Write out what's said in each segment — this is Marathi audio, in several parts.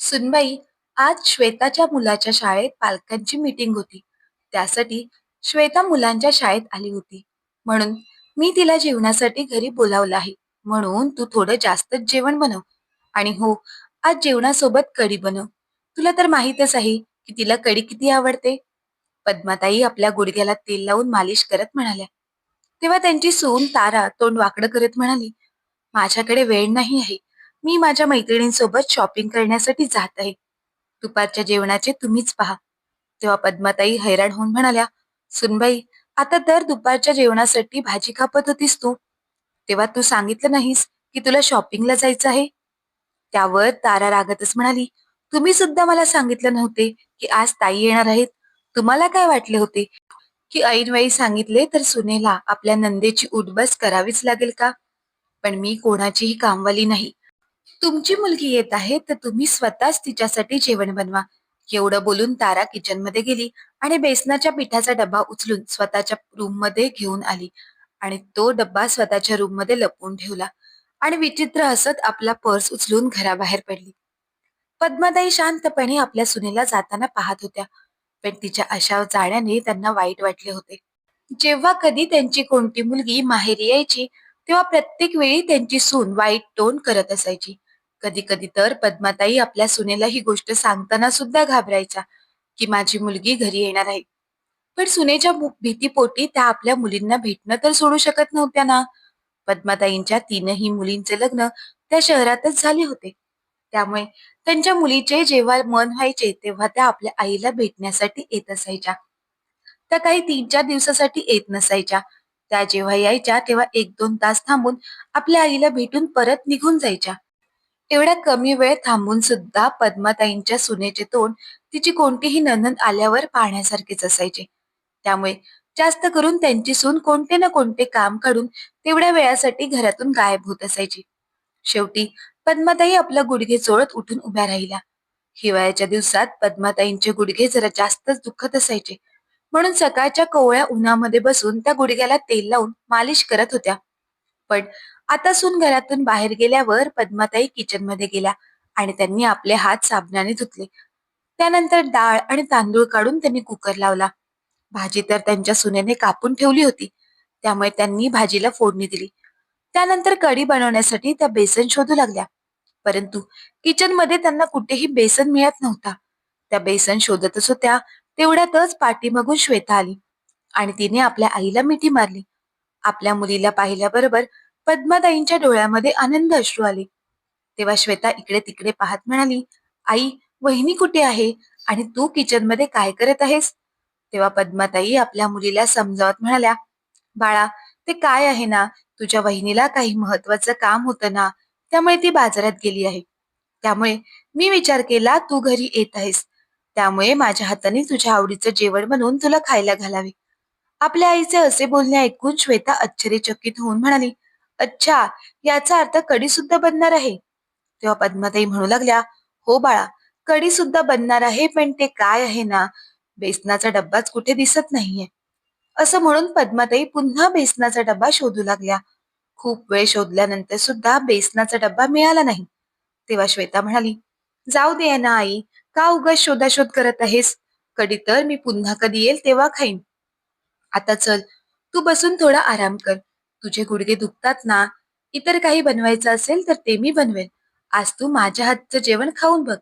सुनबाई आज श्वेताच्या मुलाच्या शाळेत पालकांची मीटिंग होती. त्यासाठी श्वेता मुलांच्या शाळेत आली होती. म्हणून मी तिला जेवणासाठी घरी बोलावलं आहे. म्हणून तू थोडं जास्तच जेवण बनव. आणि हो आज जेवणासोबत कढी बनव. तुला तर माहीतच आहे की तिला कढी किती आवडते. पद्माताई आपल्या गुडघ्याला तेल लावून मालिश करत म्हणाल्या. तेव्हा त्यांची सून तारा तोंड वाकडं करत म्हणाली माझ्याकडे वेळ नाही आहे. मी माझ्या मैत्रिणींसोबत शॉपिंग करण्यासाठी जात आहे. दुपारच्या जेवणाचे तुम्हीच पहा. तेव्हा पद्माताई हैराण होऊन म्हणाल्या सुनबाई आता दर दुपारच्या जेवणासाठी भाजी कापत होतीस तू. तेव्हा तू सांगितलं नाहीस की तुला शॉपिंगला जायचं आहे? त्यावर तारा रागतच म्हणाली तुम्ही सुद्धा मला सांगितलं नव्हते की आज ताई येणार आहेत. तुम्हाला काय वाटले होते? की ऐनवाई सांगितले तर सुनेला आपल्या नंदेची उठबस करावीच लागेल का? पण मी कोणाचीही कामवाली नाही. तुमची मुलगी येत आहे तर तुम्ही स्वतःच तिच्यासाठी जेवण बनवा. एवढं बोलून तारा किचनमध्ये गेली आणि बेसनाच्या पिठाचा डब्बा उचलून स्वतःच्या रूममध्ये घेऊन आली आणि तो डब्बा स्वतःच्या रूममध्ये लपवून ठेवला आणि विचित्र हसत आपला पर्स उचलून घराबाहेर पडली. पद्माताई शांतपणे आपल्या सुनेला जाताना पाहत होत्या पण तिच्या अशा जाण्याने त्यांना वाईट वाटले होते. जेव्हा कधी त्यांची कोणती मुलगी माहेरी यायची तेव्हा प्रत्येक वेळी त्यांची सून वाईट टोन करत असायची. कधी कधी तर पद्माताई आपल्या सुनेला ही गोष्ट सांगताना सुद्धा घाबरायच्या की माझी मुलगी घरी येणार आहे. पण सुनेच्या भीतीपोटी त्या आपल्या मुलींना भेटणं तर सोडू शकत नव्हत्या ना. पद्माताईंच्या तीनही मुलींचे लग्न त्या शहरातच झाले होते. त्यामुळे त्यांच्या मुलीचे जेव्हा मन व्हायचे तेव्हा त्या आपल्या आईला भेटण्यासाठी येत असायच्या. त्या काही तीन चार दिवसासाठी येत नसायच्या. त्या जेव्हा यायच्या तेव्हा एक दोन तास थांबून आपल्या आईला भेटून परत निघून जायच्या. एवढ्या कमी वेळ थांबून सुद्धा पद्माताईंच्या सुनेचे तोंड तिची कोणतीही ननंद आल्यावर पाहण्यासारखेच असायचे. त्यामुळे जास्त करून त्यांची सून कोणते ना कोणते काम काढून तेवढ्या वेळासाठी घरातून गायब होत असायची. शेवटी पद्माताई आपला गुडघे चोळत उठून उभ्या राहिल्या. हिवाळ्याच्या दिवसात पद्माताईंचे गुडघे जरा जास्तच दुखत असायचे. म्हणून सकाळच्या कोवळ्या उन्हामध्ये बसून त्या गुडघ्याला तेल लावून मालिश करत होत्या. पण आता सून घरातून बाहेर गेल्यावर पद्माताई किचनमध्ये गेल्या आणि त्यांनी आपले हात साबणाने धुतले. त्यानंतर डाळ आणि तांदूळ काढून त्यांनी कुकर लावला. भाजी तर त्यांच्या सुनेने कापून ठेवली होती. त्यामुळे त्यांनी भाजीला फोडणी दिली. त्यानंतर कढी बनवण्यासाठी त्या बेसन शोधू लागल्या. परंतु किचनमध्ये त्यांना कुठेही बेसन मिळत नव्हता. त्या बेसन शोधतच होत्या तेवढ्यातच पाठीमागून श्वेता आली आणि तिने आपल्या आईला मिठी मारली. आपल्या मुलीला पाहिल्याबरोबर पद्माताईंच्या डोळ्यामध्ये आनंद अश्रू आले. तेव्हा श्वेता इकडे तिकडे पाहत म्हणाली आई वहिनी कुठे आहे? आणि तू किचनमध्ये काय करत आहेस? तेव्हा पद्माताई आपल्या मुलीला समजावत म्हणाल्या बाळा ते काय आहे ना? तुझ्या वहिनीला काही महत्वाचं काम होतं ना? त्यामुळे ती बाजारात गेली आहे. त्यामुळे मी विचार केला तू घरी येत आहेस. त्यामुळे माझ्या हाताने तुझ्या आवडीचं जेवण बनवून तुला खायला घालावे. आपल्या आईचे असे बोलणे ऐकून श्वेता आश्चर्यचकित होऊन म्हणाली अच्छा याचा अर्थ कडी सुद्धा बनणार आहे. तेव्हा पद्माताई म्हणू लागल्या हो बाळा कढी सुद्धा बनणार आहे पण ते काय आहे ना? बेसनाचा डब्बाच कुठे दिसत नाहीये. असं म्हणून पद्माताई पुन्हा बेसनाचा डब्बा शोधू लागल्या. खूप वेळ शोधल्यानंतर सुद्धा बेसनाचा डब्बा मिळाला नाही. तेव्हा श्वेता म्हणाली जाऊ दे ना आई का उगाच शोधाशोध करत आहेस? कधी तर मी पुन्हा कधी येईल तेव्हा खाईन. आता चल तू बसून थोडा आराम कर. तुझे गुडघे दुखतात ना इतर काही बनवायचं असेल तर ते मी बनवेल आज तू माझ्या हातचं जेवण खाऊन बघ.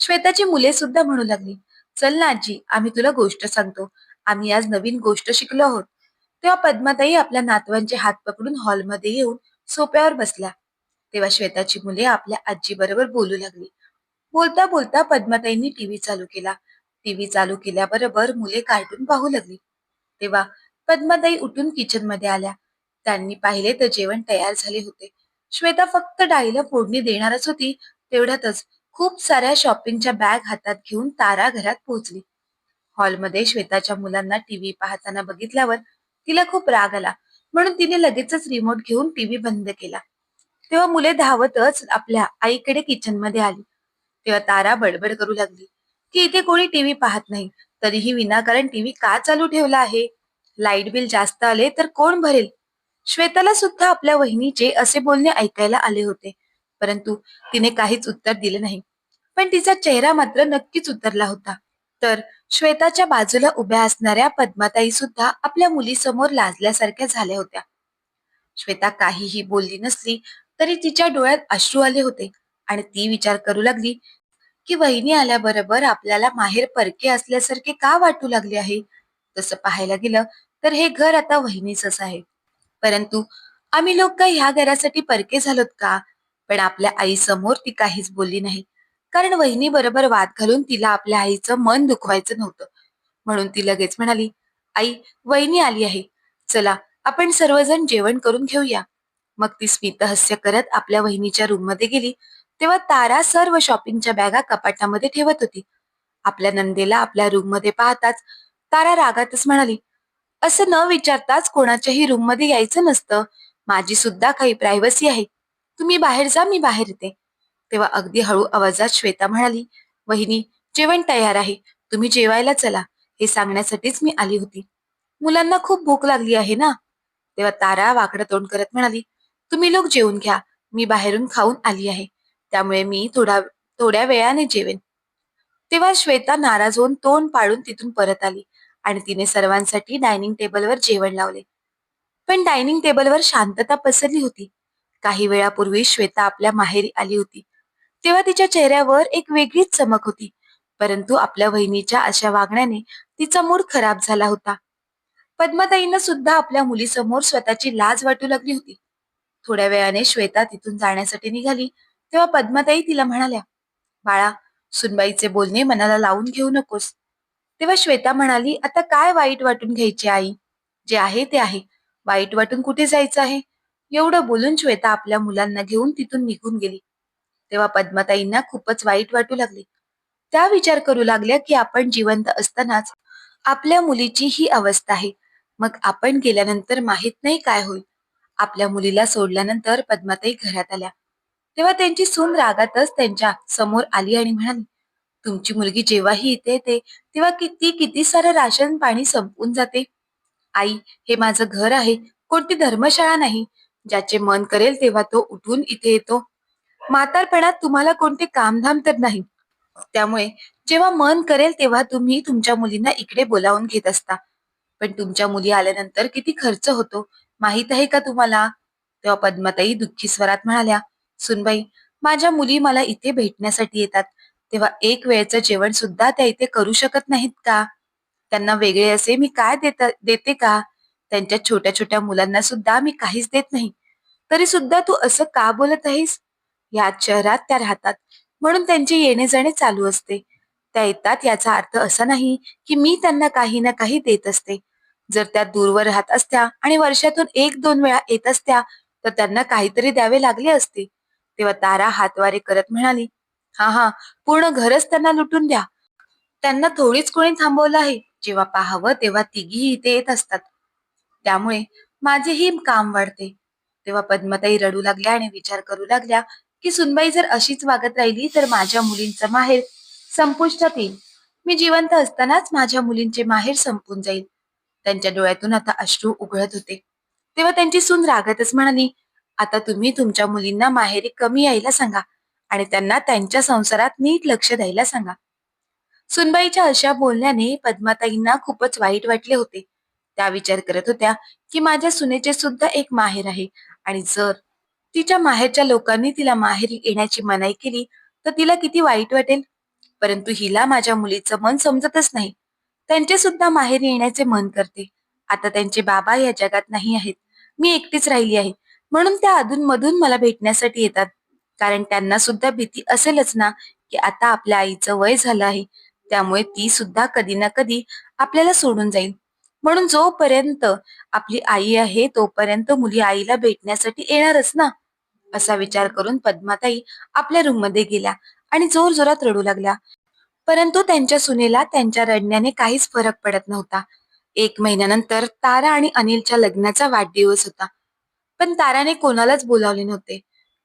श्वेताची मुले सुद्धा म्हणू लागली चल ना आजी आम्ही तुला गोष्ट सांगतो. आम्ही आज नवीन गोष्ट शिकलो आहोत. तेव्हा पद्माताई आपल्या नातवांचे हात पकडून हॉलमध्ये येऊन सोप्यावर बसल्या तेव्हा श्वेताची मुले आपल्या आजी बरोबर बोलू लागली. बोलता बोलता पद्माताईंनी टीव्ही चालू केला. टीव्ही चालू केल्याबरोबर मुले कार्टून पाहू लागली. तेव्हा पद्माताई उठून किचनमध्ये आल्या. त्यांनी पाहिले तर जेवण तयार झाले होते. श्वेता फक्त डाळीला फोडणी देणारच होती तेवढ्यातच खूप साऱ्या शॉपिंगच्या बॅग हातात घेऊन तारा घरात पोहोचली. हॉलमध्ये श्वेताच्या मुलांना टीव्ही पाहताना बघितल्यावर तिला खूप राग आला म्हणून तिने लगेचच रिमोट घेऊन टीव्ही बंद केला. तेव्हा मुले धावतच आपल्या आईकडे किचनमध्ये आली. तेव्हा तारा बडबड करू लागली की इथे कोणी टीव्ही पाहत नाही तरीही विनाकारण टीव्ही का चालू ठेवला आहे? लाइट बिल जास्त आले तर कोण भरेल? श्वेताला सुद्धा आपल्या वहिनीचे असे बोलणे ऐकायला आले होते. परंतु तिने काहीच उत्तर दिले नाही. पण तिचा चेहरा मात्र नक्कीच उतरला होता. तर श्वेताच्या बाजूला उभ्या असणाऱ्या पद्माताई सुद्धा आपल्या मुलीसमोर लाजल्यासारख्या झाल्या होत्या. श्वेता काहीही बोलली नसली तरी तिच्या डोळ्यात अश्रू आले होते आणि ती विचार करू लागली की वहिनी आल्याबरोबर आपल्याला माहेर परके असल्यासारखे का वाटू लागले आहे? तसं पाहायला गेलं तर हे घर आता वहिनीच आहे. परंतु आम्ही लोक काही ह्या घरासाठी परके झालोत का? पण आपल्या आई समोर ती काहीच बोलली नाही. कारण वहिनी बरोबर वाद घालून तिला आपल्या आईचं मन दुखवायचं नव्हतं. म्हणून ती लगेच म्हणाली आई वहिनी आली आहे. चला आपण सर्वजण जेवण करून घेऊया. मग ती स्मितहस्य करत आपल्या वहिनीच्या रूममध्ये गेली. तेव्हा तारा सर्व शॉपिंगच्या बॅगा कपाटामध्ये ठेवत होती. आपल्या नंदेला आपल्या रूममध्ये पाहताच तारा रागातच म्हणाली असं न विचारताच कोणाच्याही रूममध्ये यायचं नसतं. माझी सुद्धा काही प्रायव्हसी आहे. तुम्ही बाहेर जा मी बाहेर येते. तेव्हा अगदी हळू आवाजात श्वेता म्हणाली वहिनी जेवण तयार आहे. तुम्ही जेवायला चला. हे सांगण्यासाठीच मी आली होती. मुलांना खूप भूक लागली आहे ना? तेव्हा तारा वाकडं तोंड करत म्हणाली तुम्ही लोक जेवून घ्या. मी बाहेरून खाऊन आली आहे. त्यामुळे मी थोडा थोड्या वेळाने जेवेन. तेव्हा श्वेता नाराज होऊन तोंड पाडून तिथून परत आली. आणि तिने सर्वांसाठी डायनिंग टेबलवर जेवण लावले. पण डायनिंग टेबलवर शांतता पसरली होती. काही वेळापूर्वी श्वेता आपल्या माहेरी आली होती. तेव्हा तिच्या चेहऱ्यावर एक वेगळीच चमक होती. परंतु आपल्या वहिनीच्या अशा वागण्याने तिचा मूड खराब झाला होता. पद्माताईंना सुद्धा आपल्या मुलीसमोर स्वतःची लाज वाटू लागली होती. थोड्या वेळाने श्वेता तिथून जाण्यासाठी निघाली तेव्हा पद्माताई तिला म्हणाल्या बाळा सुनबाईचे बोलणे मनाला लावून घेऊ नकोस. तेव्हा श्वेता म्हणाली आता काय वाईट वाटून घ्यायचे आई? जे आहे ते आहे. वाईट वाटून कुठे जायचं आहे? एवढं बोलून श्वेता आपल्या मुलांना घेऊन तिथून निघून गेली. तेव्हा पद्माताईंना खूपच वाईट वाटू लागले. त्या विचार करू लागल्या की आपण जिवंत असतानाच आपल्या मुलीची ही अवस्था आहे. मग आपण गेल्यानंतर माहीत नाही काय होईल. आपल्या मुलीला सोडल्यानंतर पद्माताई घरात आल्या. तेव्हा त्यांची सून रागातच त्यांच्यासमोर आली आणि म्हणाली तुमची मुलगी जेव्हाही इथे येते तेव्हा किती किती सारं राशन पाणी संपून जाते. आई हे माझं घर आहे. कोणती धर्मशाळा नाही. ज्याचे मन करेल तेव्हा तो उठून इथे येतो. म्हातारपणात तुम्हाला कोणते कामधाम तर नाही. त्यामुळे जेव्हा मन करेल तेव्हा तुम्ही तुमच्या मुलींना इकडे बोलावून घेत असता. पण तुमच्या मुली आल्यानंतर किती खर्च होतो. माहीत आहे का तुम्हाला? तेव्हा पद्माताई दुःखी स्वरात म्हणाल्या सुनबाई माझ्या मुली मला इथे भेटण्यासाठी येतात. तेव्हा एक वेळचं जेवण सुद्धा त्या इथे करू शकत नाहीत का? त्यांना वेगळे असे मी काय देते का? त्यांच्या छोट्या छोट्या मुलांना सुद्धा मी काहीच देत नाही. तरी सुद्धा तू असं का बोलत आहेस? या शहरात त्या राहतात म्हणून त्यांचे येणे जाणे चालू असते. त्या येतात याचा अर्थ असा नाही की मी त्यांना काही ना काही देत असते. जर त्या दूरवर राहत असत्या आणि वर्षातून एक दोन वेळा येत असत्या तर त्यांना काहीतरी द्यावे लागले असते. तेव्हा तारा हातवारे करत म्हणाली हा हा पूर्ण घरच त्यांना लुटून द्या. त्यांना थोडीच कोणी थांबवलं आहे. जेव्हा पाहावं तेव्हा तिघीही इथे येत असतात. त्यामुळे माझेही काम वाढते. तेव्हा पद्मताई रडू लागल्या आणि विचार करू लागल्या की सुनबाई जर अशीच वागत राहिली तर माझ्या मुलींचं माहेर संपुष्टात येईल. मी जिवंत असतानाच माझ्या मुलींचे माहेर संपून जाईल. त्यांच्या डोळ्यातून आता अश्रू उघळत होते. तेव्हा त्यांची सून रागतच म्हणाली आता तुम्ही तुमच्या मुलींना माहेरी कमी यायला सांगा. आणि त्यांना त्यांच्या संसारात नीट लक्ष द्यायला सांगा. सुनबाईच्या अशा बोलण्याने पद्माताईंना खूपच वाईट वाटले होते. त्या विचार करत होत्या की माझ्या सुनेचे सुद्धा एक माहेर आहे आणि जर तिच्या माहेरच्या लोकांनी तिला माहेरी येण्याची मनाई केली तर तिला किती वाईट वाटेल. परंतु हिला माझ्या मुलीचं मन समजतच नाही. त्यांचे सुद्धा माहेरी येण्याचे मन करते. आता त्यांचे बाबा या जगात नाही आहेत. मी एकटीच राहिली आहे. म्हणून त्या अधूनमधून मला भेटण्यासाठी येतात. कारण त्यांना सुद्धा भीती असेलच ना की आता आपल्या आईचं वय झालं आहे. त्यामुळे ती सुद्धा कधी ना कधी आपल्याला सोडून जाईल. म्हणून जोपर्यंत आपली आई आहे तोपर्यंत मुली आईला भेटण्यासाठी येणारच ना. असा विचार करून पद्माताई आपल्या रूममध्ये गेल्या आणि जोर जोरात रडू लागल्या. परंतु त्यांच्या सुनेला त्यांच्या रडण्याने काहीच फरक पडत नव्हता. एक महिन्यानंतर तारा आणि अनिलच्या लग्नाचा वाढदिवस होता. पण ताराने कोणालाच बोलावले नव्हते.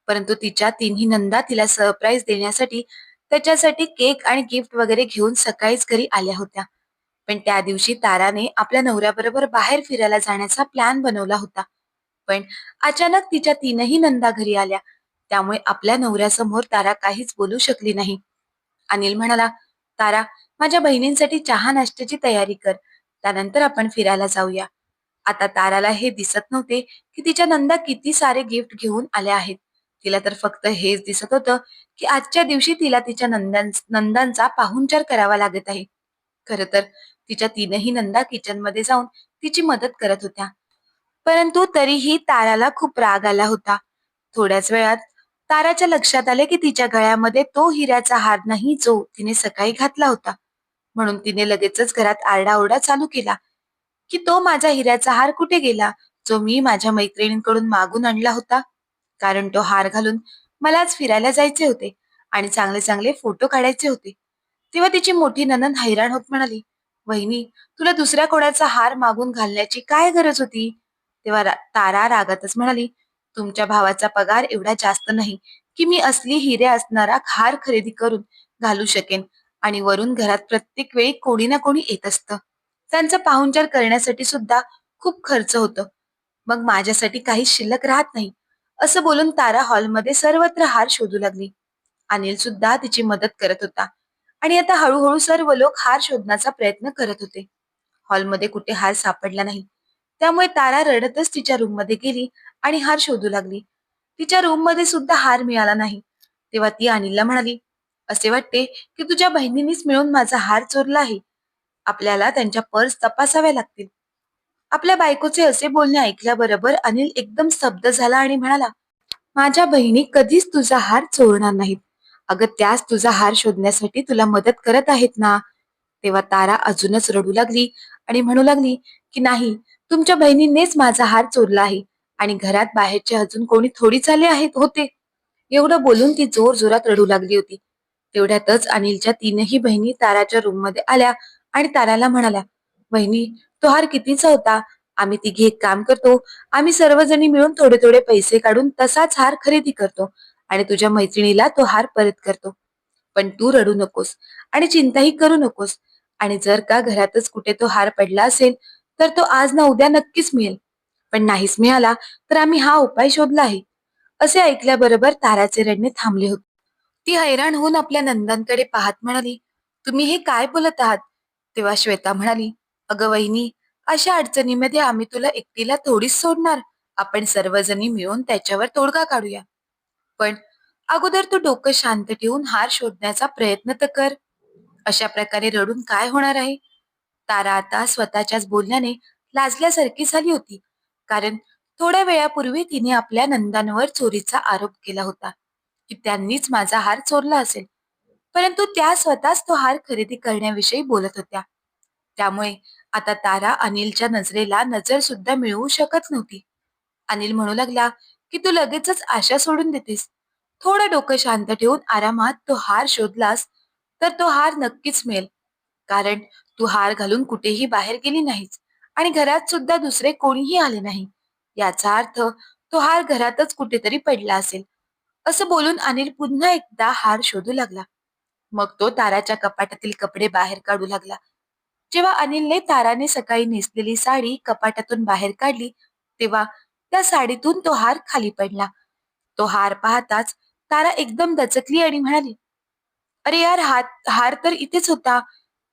परंतु तिच्या तिन्ही नंदा तिला सरप्राईज देण्यासाठी त्याच्यासाठी केक आणि गिफ्ट वगैरे घेऊन सकाळीच घरी आल्या होत्या. पण त्या दिवशी ताराने आपल्या नवऱ्याबरोबर बाहेर फिरायला जाण्याचा प्लॅन बनवला होता. पण अचानक तिच्या तीनही नंदा घरी आल्या. त्यामुळे आपल्या नवऱ्यासमोर तारा काहीच बोलू शकली नाही. अनिल म्हणाला तारा माझ्या बहिणींसाठी चहा नाश्त्याची तयारी कर. त्यानंतर आपण फिरायला जाऊया. आता ताराला हे दिसत नव्हते की तिच्या नंदा किती सारे गिफ्ट घेऊन आल्या आहेत. तिला तर फक्त हेच दिसत होतं की आजच्या दिवशी तिला तिच्या नंदां नंदांचा पाहुणचार करावा लागत आहे. खर तर तिच्या तीनही नंदा किचनमध्ये जाऊन तिची मदत करत होत्या. परंतु तरीही ताराला खूप राग आला होता. थोड्याच वेळात ताराच्या लक्षात आले की तिच्या गळ्यामध्ये तो हिऱ्याचा हार नाही जो तिने सकाळी घातला होता. म्हणून तिने लगेचच घरात आरडाओरडा चालू केला की तो माझा हिऱ्याचा हार कुठे गेला? जो मी माझ्या मैत्रिणींकडून मागून आणला होता. कारण तो हार घालून मलाच फिरायला जायचे होते आणि चांगले चांगले फोटो काढायचे होते. तेव्हा तिची मोठी ननंद हैराण होत म्हणाली वहिनी तुला दुसऱ्या कोणाचा हार मागून घालण्याची काय गरज होती? तेव्हा तारा रागातच म्हणाली तुमच्या भावाचा पगार एवढा जास्त नाही की मी असली हिरे असणारा हार खरेदी करून घालू शकेन आणि वरून घरात प्रत्येक वेळी कोणी ना कोणी येत असतं. त्यांचा पाहुणचार करण्यासाठी सुद्धा खूप खर्च होतो. मग माझ्यासाठी काही शिल्लक राहत नाही. असं बोलून तारा हॉलमध्ये सर्वत्र हार शोधू लागली. अनिल सुद्धा तिची मदत करत होता. आणि आता हळूहळू सर्व लोक हार शोधण्याचा प्रयत्न करत होते. हॉलमध्ये कुठे हार सापडला नाही. त्यामुळे तारा रडतच तिच्या रूममध्ये गेली आणि हार शोधू लागली. तिच्या रूममध्ये सुद्धा हार मिळाला नाही. तेव्हा ती अनिलला म्हणाली असे वाटते की तुझ्या बहिणींनीच मिळून माझा हार चोरला आहे. आपल्याला त्यांच्या पर्स तपासाव्या लागतील. आपल्या बायकोचे असे बोलणे ऐकल्याबरोबर अनिल एकदम स्तब्ध झाला आणि म्हणाला माझ्या बहिणी कधीच तुझा हार चोरणार नाहीत. अगं त्याच तुझा हार शोधण्यासाठी तुला मदत करत आहेत ना? तेव्हा तारा अजूनच रडू लागली आणि म्हणू लागली की नाही तुमच्या बहिणींनीच माझा हार चोरला आहे आणि घरात बाहेरचे अजून कोणी थोडी चाले आहेत होते. एवढं बोलून ती जोर जोरात रडू लागली होती. तेवढ्यातच अनिलच्या तीनही बहिणी ताराच्या रूममध्ये आल्या आणि ताराला म्हणाल्या बहिणी तो हार कितीचा होता? आम्ही तिघी एक काम करतो. आम्ही सर्वजणी मिळून थोडे थोडे पैसे काढून तसाच हार खरेदी करतो आणि तुझ्या मैत्रिणीला तो हार परत करतो. पण तू रडू नकोस आणि चिंताही करू नकोस. आणि जर का घरातच कुठे तो हार पडला असेल तर तो आज ना उद्या नक्कीच मिळेल. पण नाहीच मिळाला तर आम्ही हा उपाय शोधला आहे. असे ऐकल्याबरोबर ताराचे रडणे थांबले होते. ती हैराण होऊन आपल्या नंदांकडे पाहत म्हणाली तुम्ही हे काय बोलत आहात? तेव्हा श्वेता म्हणाली अगं वहिनी अशा अडचणीमध्ये आम्ही तुला एकटीला थोडीच सोडणार. आपण सर्वजणी मिळून त्याच्यावर तोडगा काढूया. पण अगोदर तू डोकं शांत ठेवून हार शोधण्याचा प्रयत्न तर कर. अशा प्रकारे रडून काय होणार आहे? तारा आता स्वतःच्याच बोलण्याने लाजल्यासारखी झाली होती कारण थोड्या वेळापूर्वी तिने आपल्या नंदांवर चोरीचा आरोप केला होता की त्यांनीच माझा हार चोरला असेल. परंतु त्या स्वतःच तो हार खरेदी करण्याविषयी बोलत होत्या. त्यामुळे आता तारा अनिलच्या नजरेला नजर सुद्धा मिळवू शकत नव्हती. अनिल म्हणू लागला की तू लगेचच आशा सोडून देतेस. थोडं डोकं शांत ठेवून आरामात तो हार शोधलास तर तो हार नक्कीच मिळेल. कारण तू हार घालून कुठेही बाहेर गेली नाहीस आणि घरात सुद्धा दुसरे कोणीही आले नाही. याचा अर्थ तो हार घरातच कुठेतरी पडला असेल. असं बोलून अनिल पुन्हा एकदा हार शोधू लागला. मग तो ताराच्या कपाटातील कपडे बाहेर काढू लागला. जेव्हा अनिलने ताराने सकाळी नेसलेली साडी कपाटातून बाहेर काढली तेव्हा त्या साडीतून तो हार खाली पडला. तो हार पाहताच तारा एकदम दचकली आणि म्हणाली अरे यार हात हार तर इथेच होता.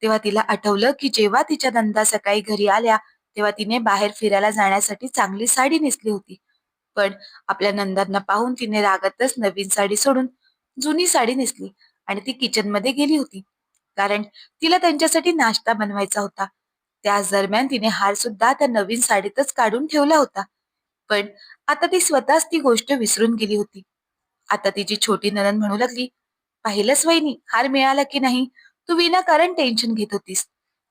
तेव्हा तिला आठवलं की जेव्हा तिच्या नंदा सकाळी घरी आल्या तेव्हा तिने बाहेर फिरायला जाण्यासाठी चांगली साडी नेसली होती. पण आपल्या नंदांना पाहून तिने रागातच नवीन साडी सोडून जुनी साडी नेसली आणि ती किचनमध्ये गेली होती. कारण तिला त्यांच्यासाठी नाश्ता बनवायचा होता. त्याच दरम्यान तिने हार सुद्धा त्या नवीन साडीतच काढून ठेवला होता. पण आता ती स्वतःच ती गोष्ट विसरून गेली होती. आता तिची छोटी ननंद म्हणू लागली पाहिलंच वहिनी हार मिळाला की नाही? तू विनाकारण टेन्शन घेत होतीस.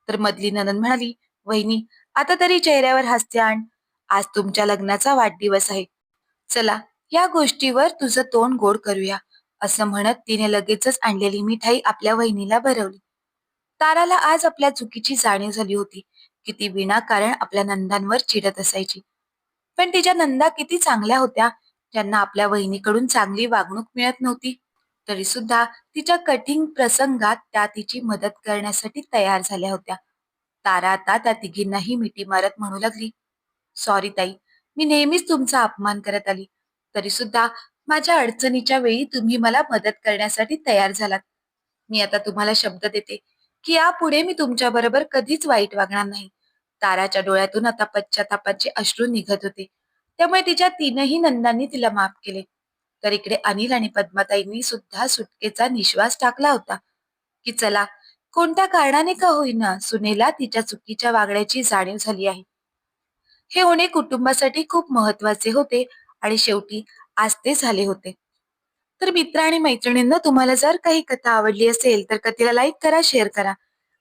तर मधली ननन म्हणाली वहिनी आता तरी चेहऱ्यावर हास्य आण. आज तुमच्या लग्नाचा वाढदिवस आहे. चला या गोष्टीवर तुझं तोंड गोड करूया. असं म्हणत तिने लगेचच आणलेली मिठाई आपल्या वहिनीला भरवली. ताराला आज आपल्या चुकीची जाणीव झाली होती की ती विनाकारण आपल्या नंदांवर चिडत असायची. पण तिच्या नंदा किती चांगल्या होत्या ज्यांना आपल्या वहिनीकडून चांगली वागणूक मिळत नव्हती तरी सुद्धा तिच्या कठीण प्रसंगात त्या तिची मदत करण्यासाठी तयार झाल्या होत्या. तारा आता त्या तिघींनाही मिठी मारत म्हणू लागली सॉरी ताई मी नेहमीच तुमचा अपमान करत आली तरी सुद्धा माझ्या अडचणीच्या वेळी तुम्ही मला मदत करण्यासाठी तयार झालात. मी आता तुम्हाला शब्द देते की यापुढे मी तुमच्या बरोबर कधीच वाईट वागणार नाही. ताराच्या डोळ्यातून आता पश्चातापाचे अश्रू निघत होते. त्यामुळे तिच्या तीनही नंदांनी तिला माफ केले. तर इकडे अनिल आणि पद्माताईंनी सुद्धा सुटकेचा निश्वास टाकला होता की चला कोणत्या कारणाने का होईना सुनेला तिच्या चुकीच्या वागण्याची जाणीव झाली आहे. हे होणे कुटुंबासाठी खूप महत्त्वाचे होते आणि शेवटी आज ते झाले होते. तर मित्र आणि मैत्रिणींना तुम्हाला जर काही कथा आवडली असेल तर कथेला लाईक करा शेअर करा.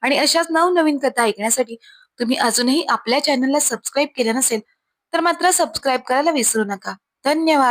आणि अशाच नवनवीन कथा ऐकण्यासाठी तुम्ही अजूनही आपल्या चॅनलला सबस्क्राईब केलं नसेल तर मात्र सबस्क्राईब करायला विसरू नका. धन्यवाद.